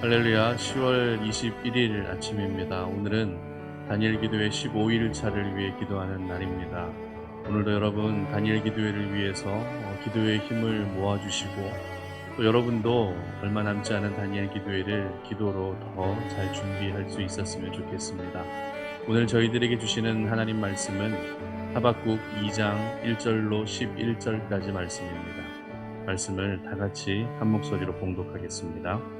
할렐루야 10월 21일 아침입니다. 오늘은 다니엘 기도회 15일 차를 위해 기도하는 날입니다. 오늘도 여러분 다니엘 기도회를 위해서 어, 기도의 힘을 모아주시고 또 여러분도 얼마 남지 않은 다니엘 기도회를 기도로 더 잘 준비할 수 있었으면 좋겠습니다. 오늘 저희들에게 주시는 하나님 말씀은 하박국 2장 1절로 11절까지 말씀입니다. 말씀을 다 같이 한 목소리로 봉독하겠습니다.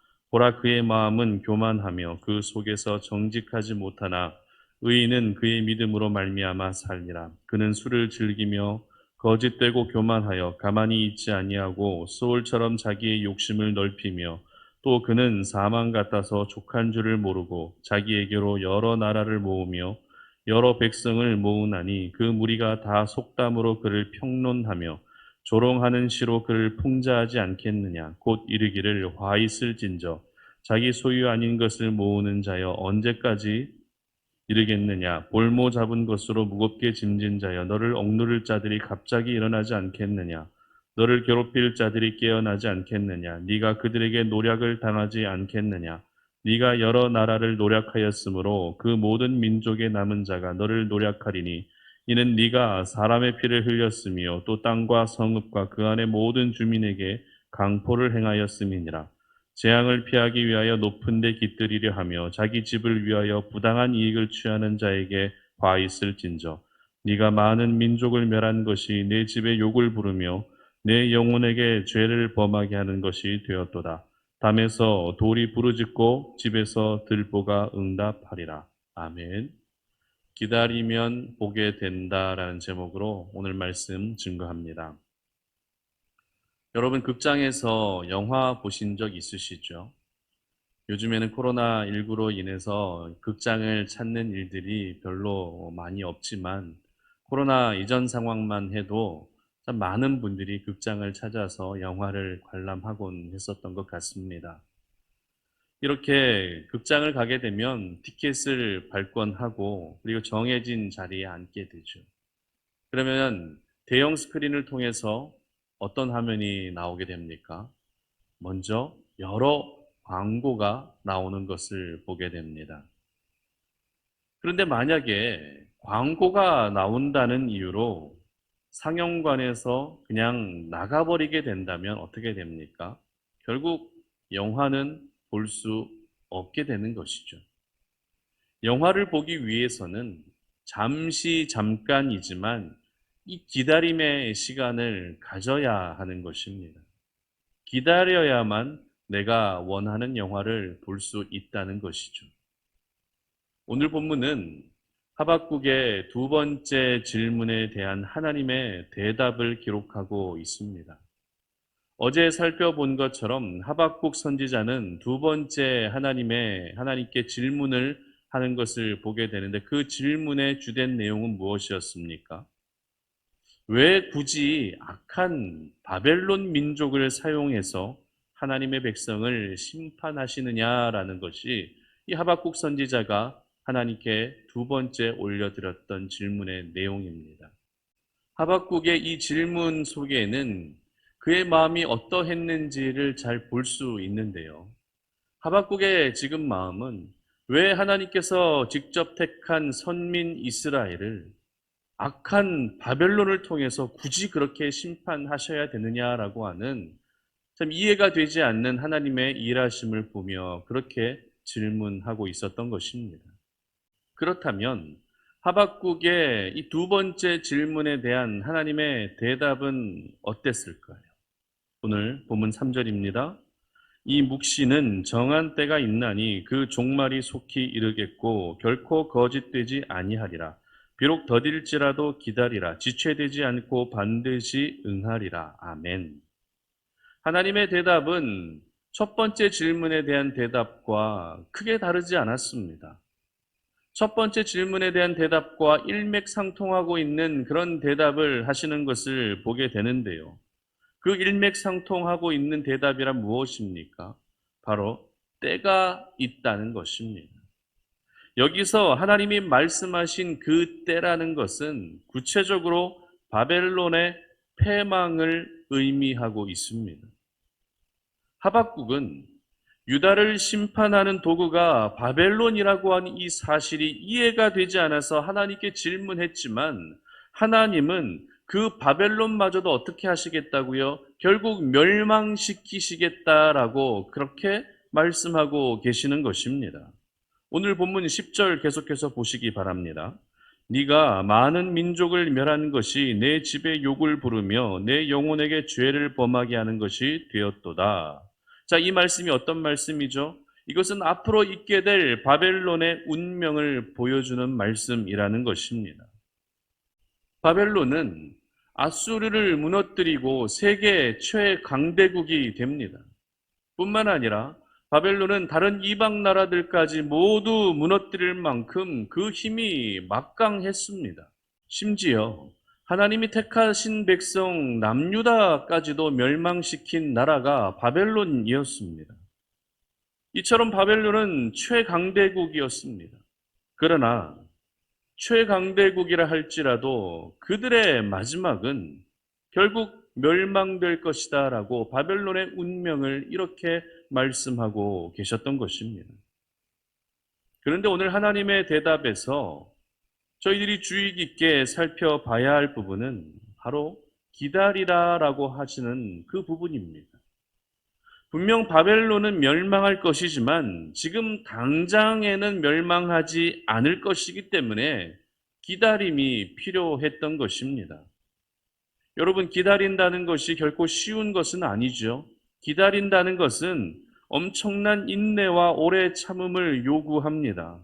보라 그의 마음은 교만하며 그 속에서 정직하지 못하나 의인은 그의 믿음으로 말미암아 살리라. 그는 술을 즐기며 거짓되고 교만하여 가만히 있지 아니하고 소울처럼 자기의 욕심을 넓히며 또 그는 사망 같아서 족한 줄을 모르고 자기에게로 여러 나라를 모으며 여러 백성을 모으나니 그 무리가 다 속담으로 그를 평론하며 조롱하는 시로 그를 풍자하지 않겠느냐. 곧 이르기를 화 있을진저. 자기 소유 아닌 것을 모으는 자여 언제까지 이르겠느냐. 볼모 잡은 것으로 무겁게 짐진 자여 너를 억누를 자들이 갑자기 일어나지 않겠느냐. 너를 괴롭힐 자들이 깨어나지 않겠느냐. 네가 그들에게 노략을 당하지 않겠느냐. 네가 여러 나라를 노략하였으므로 그 모든 민족의 남은 자가 너를 노략하리니 이는 네가 사람의 피를 흘렸으며 또 땅과 성읍과 그 안의 모든 주민에게 강포를 행하였음이니라. 재앙을 피하기 위하여 높은 데 깃들이려 하며 자기 집을 위하여 부당한 이익을 취하는 자에게 화 있을진저. 네가 많은 민족을 멸한 것이 내 집에 욕을 부르며 내 영혼에게 죄를 범하게 하는 것이 되었도다. 담에서 돌이 부르짖고 집에서 들보가 응답하리라. 아멘 기다리면 보게 된다라는 제목으로 오늘 말씀 증거합니다. 여러분 극장에서 영화 보신 적 있으시죠? 요즘에는 코로나19로 인해서 극장을 찾는 일들이 별로 많이 없지만 코로나 이전 상황만 해도 참 많은 분들이 극장을 찾아서 영화를 관람하곤 했었던 것 같습니다. 이렇게 극장을 가게 되면 티켓을 발권하고 그리고 정해진 자리에 앉게 되죠. 그러면 대형 스크린을 통해서 어떤 화면이 나오게 됩니까? 먼저 여러 광고가 나오는 것을 보게 됩니다. 그런데 만약에 광고가 나온다는 이유로 상영관에서 그냥 나가버리게 된다면 어떻게 됩니까? 결국 영화는 볼 수 없게 되는 것이죠. 영화를 보기 위해서는 잠시 잠깐이지만 이 기다림의 시간을 가져야 하는 것입니다. 기다려야만 내가 원하는 영화를 볼 수 있다는 것이죠. 오늘 본문은 하박국의 두 번째 질문에 대한 하나님의 대답을 기록하고 있습니다. 어제 살펴본 것처럼 하박국 선지자는 두 번째 하나님의 하나님께 질문을 하는 것을 보게 되는데 그 질문의 주된 내용은 무엇이었습니까? 왜 굳이 악한 바벨론 민족을 사용해서 하나님의 백성을 심판하시느냐라는 것이 이 하박국 선지자가 하나님께 두 번째 올려드렸던 질문의 내용입니다. 하박국의 이 질문 속에는 그의 마음이 어떠했는지를 잘 볼 수 있는데요. 하박국의 지금 마음은 왜 하나님께서 직접 택한 선민 이스라엘을 악한 바벨론을 통해서 굳이 그렇게 심판하셔야 되느냐라고 하는 참 이해가 되지 않는 하나님의 일하심을 보며 그렇게 질문하고 있었던 것입니다. 그렇다면 하박국의 이 두 번째 질문에 대한 하나님의 대답은 어땠을까요? 오늘 본문 3절입니다. 이 묵시는 정한 때가 있나니 그 종말이 속히 이르겠고 결코 거짓되지 아니하리라. 비록 더딜지라도 기다리라. 지체되지 않고 반드시 응하리라. 아멘. 하나님의 대답은 첫 번째 질문에 대한 대답과 크게 다르지 않았습니다. 첫 번째 질문에 대한 대답과 일맥상통하고 있는 그런 대답을 하시는 것을 보게 되는데요. 그 일맥상통하고 있는 대답이란 무엇입니까? 바로 때가 있다는 것입니다. 여기서 하나님이 말씀하신 그 때라는 것은 구체적으로 바벨론의 패망을 의미하고 있습니다. 하박국은 유다를 심판하는 도구가 바벨론이라고 하는 이 사실이 이해가 되지 않아서 하나님께 질문했지만 하나님은 그 바벨론마저도 어떻게 하시겠다고요? 결국 멸망시키시겠다라고 그렇게 말씀하고 계시는 것입니다. 오늘 본문 10절 계속해서 보시기 바랍니다. 네가 많은 민족을 멸한 것이 내 집에 욕을 부르며 내 영혼에게 죄를 범하게 하는 것이 되었도다. 자, 이 말씀이 어떤 말씀이죠? 이것은 앞으로 있게 될 바벨론의 운명을 보여주는 말씀이라는 것입니다. 바벨론은 아수르를 무너뜨리고 세계 최강대국이 됩니다. 뿐만 아니라 바벨론은 다른 이방 나라들까지 모두 무너뜨릴 만큼 그 힘이 막강했습니다. 심지어 하나님이 택하신 백성 남유다까지도 멸망시킨 나라가 바벨론이었습니다. 이처럼 바벨론은 최강대국이었습니다. 그러나 최강대국이라 할지라도 그들의 마지막은 결국 멸망될 것이다 라고 바벨론의 운명을 이렇게 말씀하고 계셨던 것입니다. 그런데 오늘 하나님의 대답에서 저희들이 주의 깊게 살펴봐야 할 부분은 바로 기다리라 라고 하시는 그 부분입니다. 분명 바벨론은 멸망할 것이지만 지금 당장에는 멸망하지 않을 것이기 때문에 기다림이 필요했던 것입니다. 여러분, 기다린다는 것이 결코 쉬운 것은 아니죠. 기다린다는 것은 엄청난 인내와 오래 참음을 요구합니다.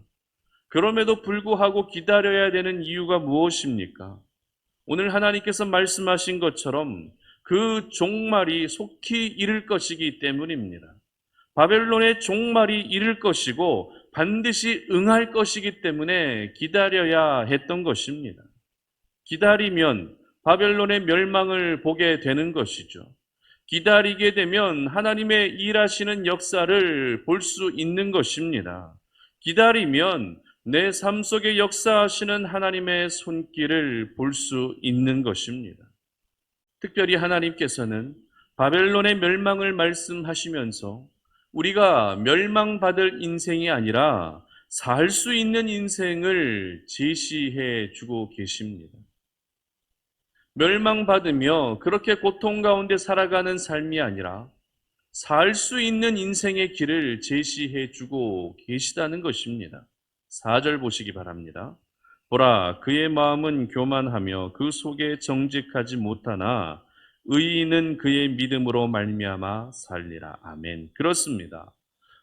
그럼에도 불구하고 기다려야 되는 이유가 무엇입니까? 오늘 하나님께서 말씀하신 것처럼 그 종말이 속히 이를 것이기 때문입니다. 바벨론의 종말이 이를 것이고 반드시 응할 것이기 때문에 기다려야 했던 것입니다. 기다리면 바벨론의 멸망을 보게 되는 것이죠. 기다리게 되면 하나님의 일하시는 역사를 볼 수 있는 것입니다. 기다리면 내 삶 속에 역사하시는 하나님의 손길을 볼 수 있는 것입니다. 특별히 하나님께서는 바벨론의 멸망을 말씀하시면서 우리가 멸망받을 인생이 아니라 살 수 있는 인생을 제시해 주고 계십니다. 멸망받으며 그렇게 고통 가운데 살아가는 삶이 아니라 살 수 있는 인생의 길을 제시해 주고 계시다는 것입니다. 4절 보시기 바랍니다. 보라, 그의 마음은 교만하며 그 속에 정직하지 못하나 의인은 그의 믿음으로 말미암아 살리라. 아멘. 그렇습니다.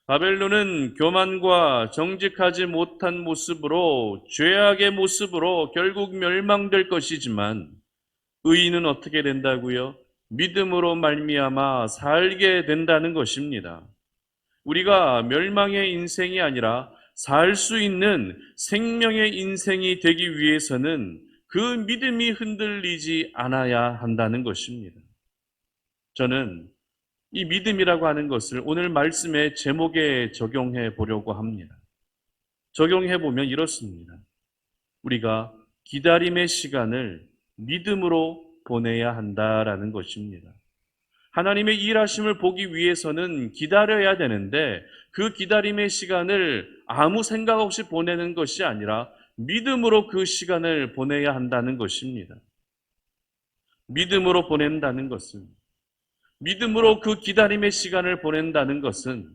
바벨론은 교만과 정직하지 못한 모습으로 죄악의 모습으로 결국 멸망될 것이지만 의인은 어떻게 된다고요? 믿음으로 말미암아 살게 된다는 것입니다. 우리가 멸망의 인생이 아니라 살 수 있는 생명의 인생이 되기 위해서는 그 믿음이 흔들리지 않아야 한다는 것입니다. 저는 이 믿음이라고 하는 것을 오늘 말씀의 제목에 적용해 보려고 합니다. 적용해 보면 이렇습니다. 우리가 기다림의 시간을 믿음으로 보내야 한다라는 것입니다. 하나님의 일하심을 보기 위해서는 기다려야 되는데 그 기다림의 시간을 아무 생각 없이 보내는 것이 아니라 믿음으로 그 시간을 보내야 한다는 것입니다. 믿음으로 보낸다는 것은 믿음으로 그 기다림의 시간을 보낸다는 것은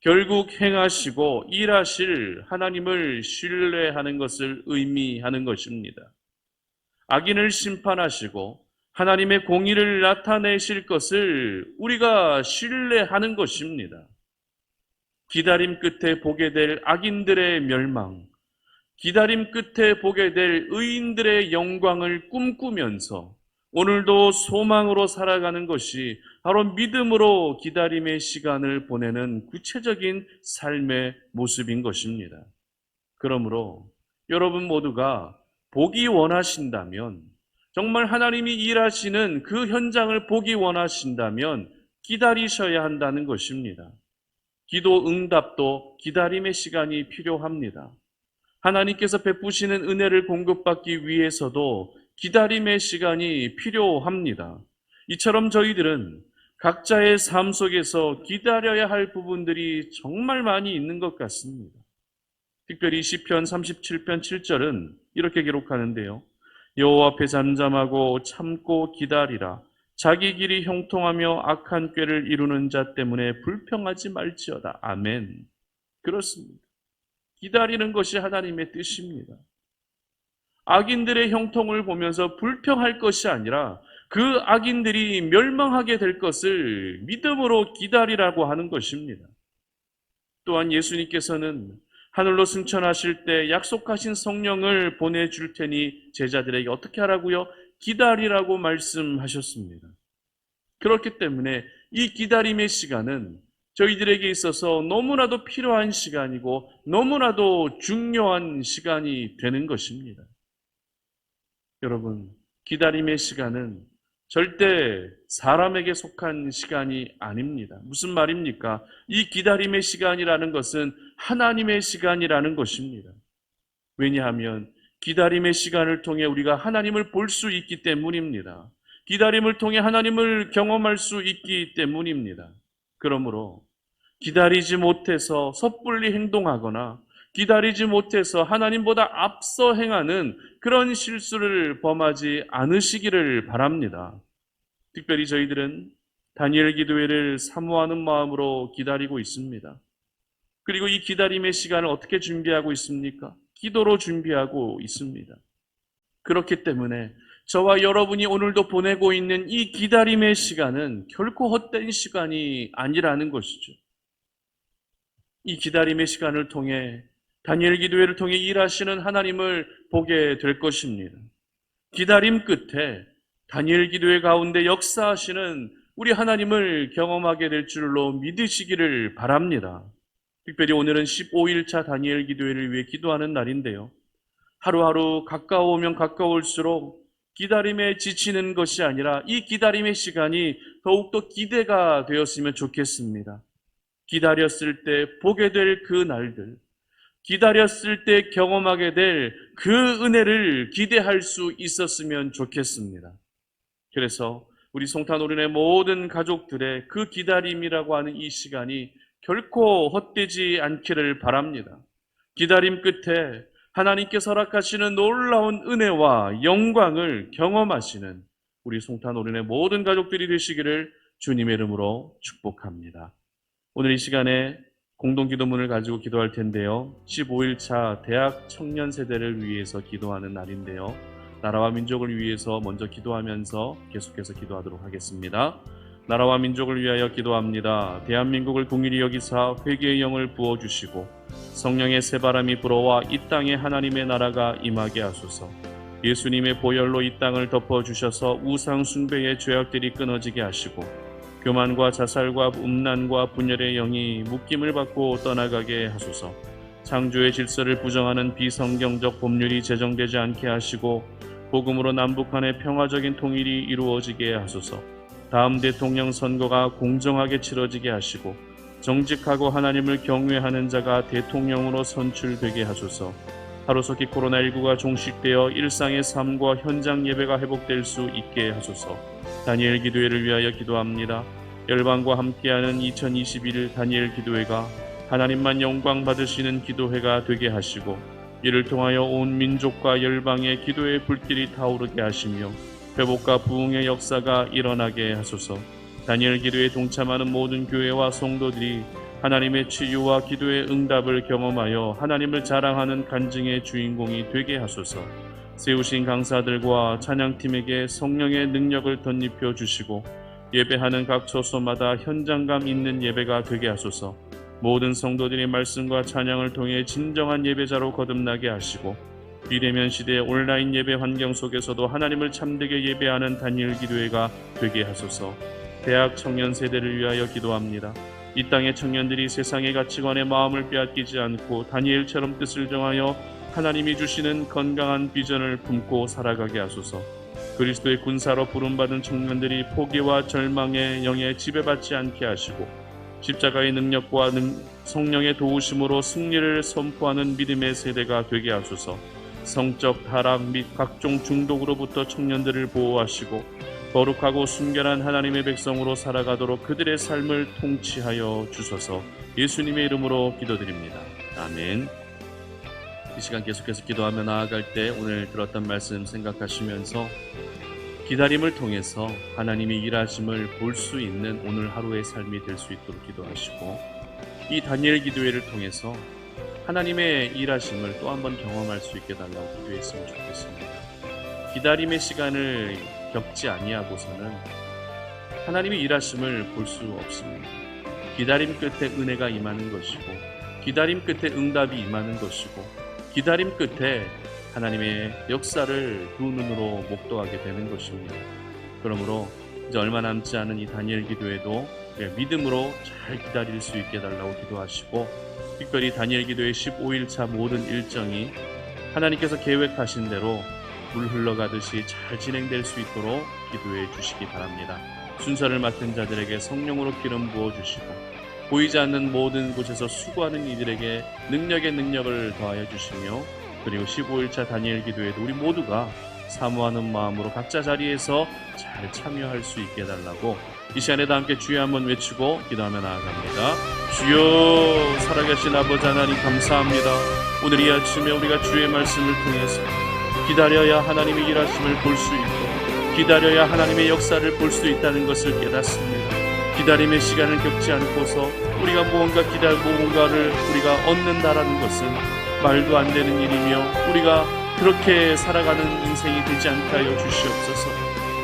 결국 행하시고 일하실 하나님을 신뢰하는 것을 의미하는 것입니다. 악인을 심판하시고 하나님의 공의를 나타내실 것을 우리가 신뢰하는 것입니다. 기다림 끝에 보게 될 악인들의 멸망, 기다림 끝에 보게 될 의인들의 영광을 꿈꾸면서 오늘도 소망으로 살아가는 것이 바로 믿음으로 기다림의 시간을 보내는 구체적인 삶의 모습인 것입니다. 그러므로 여러분 모두가 보기 원하신다면 정말 하나님이 일하시는 그 현장을 보기 원하신다면 기다리셔야 한다는 것입니다. 기도 응답도 기다림의 시간이 필요합니다. 하나님께서 베푸시는 은혜를 공급받기 위해서도 기다림의 시간이 필요합니다. 이처럼 저희들은 각자의 삶 속에서 기다려야 할 부분들이 정말 많이 있는 것 같습니다. 특별히 시편 37편 7절은 이렇게 기록하는데요. 여호와 앞에 잠잠하고 참고 기다리라. 자기 길이 형통하며 악한 꾀를 이루는 자 때문에 불평하지 말지어다. 아멘. 그렇습니다. 기다리는 것이 하나님의 뜻입니다. 악인들의 형통을 보면서 불평할 것이 아니라 그 악인들이 멸망하게 될 것을 믿음으로 기다리라고 하는 것입니다. 또한 예수님께서는 하늘로 승천하실 때 약속하신 성령을 보내줄 테니 제자들에게 어떻게 하라고요? 기다리라고 말씀하셨습니다. 그렇기 때문에 이 기다림의 시간은 저희들에게 있어서 너무나도 필요한 시간이고 너무나도 중요한 시간이 되는 것입니다. 여러분, 기다림의 시간은 절대 사람에게 속한 시간이 아닙니다. 무슨 말입니까? 이 기다림의 시간이라는 것은 하나님의 시간이라는 것입니다. 왜냐하면 기다림의 시간을 통해 우리가 하나님을 볼 수 있기 때문입니다. 기다림을 통해 하나님을 경험할 수 있기 때문입니다. 그러므로 기다리지 못해서 섣불리 행동하거나 기다리지 못해서 하나님보다 앞서 행하는 그런 실수를 범하지 않으시기를 바랍니다. 특별히 저희들은 다니엘 기도회를 사모하는 마음으로 기다리고 있습니다. 그리고 이 기다림의 시간을 어떻게 준비하고 있습니까? 기도로 준비하고 있습니다. 그렇기 때문에 저와 여러분이 오늘도 보내고 있는 이 기다림의 시간은 결코 헛된 시간이 아니라는 것이죠. 이 기다림의 시간을 통해 다니엘 기도회를 통해 일하시는 하나님을 보게 될 것입니다. 기다림 끝에 다니엘 기도회 가운데 역사하시는 우리 하나님을 경험하게 될 줄로 믿으시기를 바랍니다. 특별히 오늘은 15일차 다니엘 기도회를 위해 기도하는 날인데요. 하루하루 가까워오면 가까울수록 기다림에 지치는 것이 아니라 이 기다림의 시간이 더욱더 기대가 되었으면 좋겠습니다. 기다렸을 때 보게 될 그 날들, 기다렸을 때 경험하게 될 그 은혜를 기대할 수 있었으면 좋겠습니다. 그래서 우리 송탄오른의 모든 가족들의 그 기다림이라고 하는 이 시간이 결코 헛되지 않기를 바랍니다. 기다림 끝에 하나님께서 허락하시는 놀라운 은혜와 영광을 경험하시는 우리 송탄오른의 모든 가족들이 되시기를 주님의 이름으로 축복합니다. 오늘 이 시간에 공동기도문을 가지고 기도할 텐데요. 15일차 대학 청년 세대를 위해서 기도하는 날인데요. 나라와 민족을 위해서 먼저 기도하면서 계속해서 기도하도록 하겠습니다. 나라와 민족을 위하여 기도합니다. 대한민국을 동일히 여기사 회개의 영을 부어 주시고 성령의 새 바람이 불어와 이 땅에 하나님의 나라가 임하게 하소서. 예수님의 보혈로 이 땅을 덮어 주셔서 우상 숭배의 죄악들이 끊어지게 하시고 교만과 자살과 음란과 분열의 영이 묶임을 받고 떠나가게 하소서. 창조의 질서를 부정하는 비성경적 법률이 제정되지 않게 하시고 복음으로 남북 간의 평화적인 통일이 이루어지게 하소서. 다음 대통령 선거가 공정하게 치러지게 하시고 정직하고 하나님을 경외하는 자가 대통령으로 선출되게 하소서. 하루속히 코로나19가 종식되어 일상의 삶과 현장 예배가 회복될 수 있게 하소서. 다니엘 기도회를 위하여 기도합니다. 열방과 함께하는 2021 다니엘 기도회가 하나님만 영광 받으시는 기도회가 되게 하시고 이를 통하여 온 민족과 열방의 기도의 불길이 타오르게 하시며 회복과 부흥의 역사가 일어나게 하소서. 다니엘 기도에 동참하는 모든 교회와 성도들이 하나님의 치유와 기도의 응답을 경험하여 하나님을 자랑하는 간증의 주인공이 되게 하소서. 세우신 강사들과 찬양팀에게 성령의 능력을 덧입혀 주시고 예배하는 각 처소마다 현장감 있는 예배가 되게 하소서. 모든 성도들이 말씀과 찬양을 통해 진정한 예배자로 거듭나게 하시고 비대면 시대의 온라인 예배 환경 속에서도 하나님을 참되게 예배하는 다니엘 기도회가 되게 하소서. 대학 청년 세대를 위하여 기도합니다. 이 땅의 청년들이 세상의 가치관에 마음을 빼앗기지 않고 다니엘처럼 뜻을 정하여 하나님이 주시는 건강한 비전을 품고 살아가게 하소서. 그리스도의 군사로 부름받은 청년들이 포기와 절망의 영에 지배받지 않게 하시고 십자가의 능력과 능, 성령의 도우심으로 승리를 선포하는 믿음의 세대가 되게 하소서. 성적 타락 및 각종 중독으로부터 청년들을 보호하시고 거룩하고 순결한 하나님의 백성으로 살아가도록 그들의 삶을 통치하여 주소서. 예수님의 이름으로 기도드립니다. 아멘. 이 시간 계속해서 기도하며 나아갈 때 오늘 들었던 말씀 생각하시면서 기다림을 통해서 하나님이 일하심을 볼 수 있는 오늘 하루의 삶이 될 수 있도록 기도하시고 이 다니엘 기도회를 통해서 하나님의 일하심을 또 한 번 경험할 수 있게 달라고 기도했으면 좋겠습니다. 기다림의 시간을 겪지 아니하고서는 하나님의 일하심을 볼 수 없습니다. 기다림 끝에 은혜가 임하는 것이고 기다림 끝에 응답이 임하는 것이고 기다림 끝에 하나님의 역사를 두 눈으로 목도하게 되는 것입니다. 그러므로 이제 얼마 남지 않은 이 다니엘 기도에도 믿음으로 잘 기다릴 수 있게 달라고 기도하시고 특별히 다니엘 기도의 15일차 모든 일정이 하나님께서 계획하신 대로 물 흘러가듯이 잘 진행될 수 있도록 기도해 주시기 바랍니다. 순서를 맡은 자들에게 성령으로 기름 부어 주시고 보이지 않는 모든 곳에서 수고하는 이들에게 능력의 능력을 더하여 주시며 그리고 15일차 다니엘 기도에도 우리 모두가 사모하는 마음으로 각자 자리에서 잘 참여할 수 있게 해달라고 이 시간에도 함께 주여 한번 외치고 기도하며 나아갑니다. 주여 살아계신 아버지 하나님 감사합니다. 오늘 이 아침에 우리가 주의 말씀을 통해서 기다려야 하나님의 일하심을 볼 수 있고 기다려야 하나님의 역사를 볼 수 있다는 것을 깨닫습니다. 기다림의 시간을 겪지 않고서 우리가 무언가 기다 무언가를 우리가 얻는다라는 것은 말도 안 되는 일이며 우리가 그렇게 살아가는 인생이 되지 않게 하여 주시옵소서.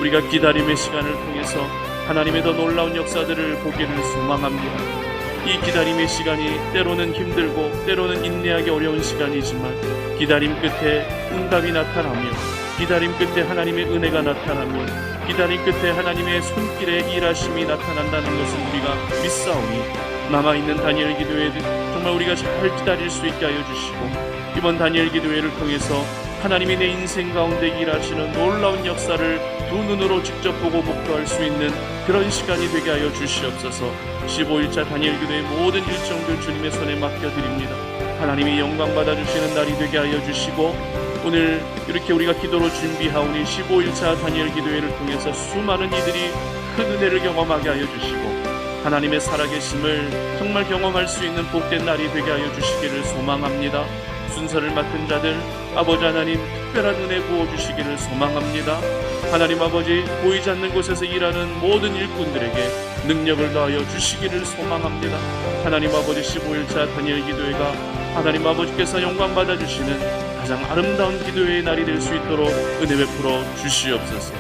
우리가 기다림의 시간을 통해서 하나님의 더 놀라운 역사들을 보기를 소망합니다. 이 기다림의 시간이 때로는 힘들고 때로는 인내하기 어려운 시간이지만 기다림 끝에 응답이 나타나며 기다림 끝에 하나님의 은혜가 나타나며 기다림 끝에 하나님의 손길에 일하심이 나타난다는 것을 우리가 믿사오니 남아있는 다니엘 기도회 정말 우리가 잘 기다릴 수 있게 하여 주시고 이번 다니엘 기도회를 통해서 하나님이 내 인생 가운데 일하시는 놀라운 역사를 두 눈으로 직접 보고 목도할 수 있는 그런 시간이 되게 하여 주시옵소서. 15일차 다니엘 기도의 모든 일정들 주님의 손에 맡겨드립니다. 하나님이 영광 받아주시는 날이 되게 하여 주시고 오늘 이렇게 우리가 기도로 준비하오니 15일차 다니엘 기도회를 통해서 수많은 이들이 큰 은혜를 경험하게 하여 주시고 하나님의 살아계심을 정말 경험할 수 있는 복된 날이 되게 하여 주시기를 소망합니다. 순서를 맡은 자들 아버지 하나님 특별한 은혜 부어 주시기를 소망합니다. 하나님 아버지 보이지 않는 곳에서 일하는 모든 일꾼들에게 능력을 더하여 주시기를 소망합니다. 하나님 아버지 15일차 다니엘 기도회가 하나님 아버지께서 영광 받아 주시는 가장 아름다운 기도회의 날이 될 수 있도록 은혜 베풀어 주시옵소서.